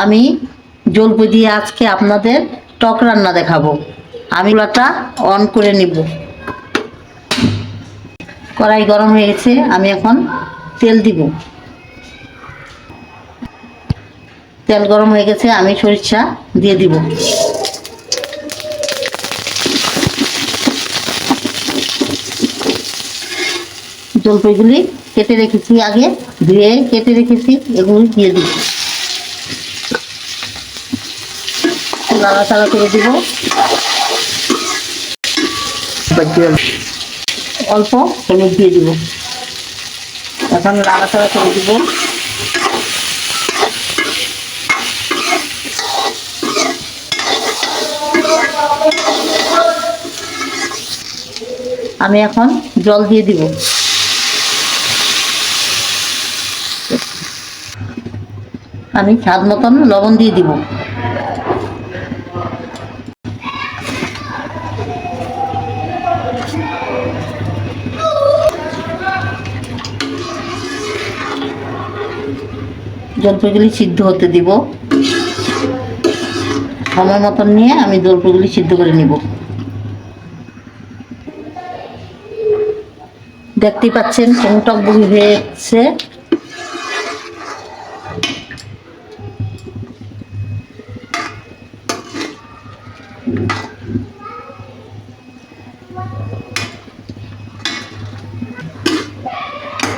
আমি জলপি দিয়ে আজকে আপনাদের টক রান্না দেখাবো। আমি চুলাটা অন করে নিব। কড়াই গরম হয়ে গেছে, আমি এখন তেল দিব। তেল গরম হয়ে গেছে, আমি সরিষা দিয়ে দিব। জলপাইগুলি কেটে রেখেছি আগে, ধুয়ে কেটে রেখেছি, এগুলি দিয়ে দিব। নাড়াচাড়া করে দিব। অল্প হলুদ দিয়ে দিব। এখন নাড়াচাড়া করে দিব। আমি এখন জল দিয়ে দিব। আমি স্বাদ মতন লবণ দিয়ে দিব। জলপাইগুলি সিদ্ধ হতে দিব। সময় মতন নিয়ে আমি জলপাইগুলি সিদ্ধ করে নিব। দেখতেই পাচ্ছেন কোন টকবগি হয়েছে।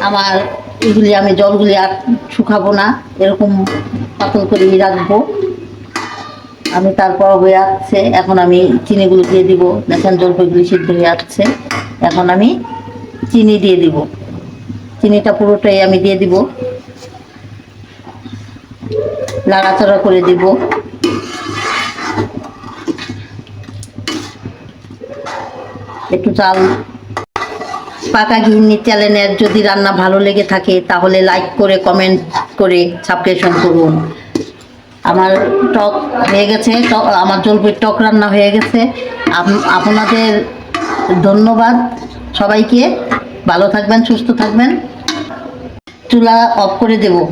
আমার এগুলি আমি জলগুলি আর শুকাবো না, এরকম পাতল করে রাখব। আমি তারপর হয়ে আসছে, এখন আমি চিনিগুলো দিয়ে দিব। দেখেন জলপাইগুলি সিদ্ধ হয়ে আসছে। এখন আমি চিনি দিয়ে দিব। চিনিটা পুরোটাই আমি দিয়ে দিব। নাড়াচাড়া করে দিব। একটু চাল পাকা গৃহিণী চ্যানেলের যদি রান্না ভালো লেগে থাকে, তাহলে লাইক করে কমেন্ট করে সাবস্ক্রিপশন করুন। আমার টক হয়ে গেছে, টক- আমার জলপির টক রান্না হয়ে গেছে। আপনাদের ধন্যবাদ সবাইকে। ভালো থাকবেন, সুস্থ থাকবেন। চুলা অফ করে দেব।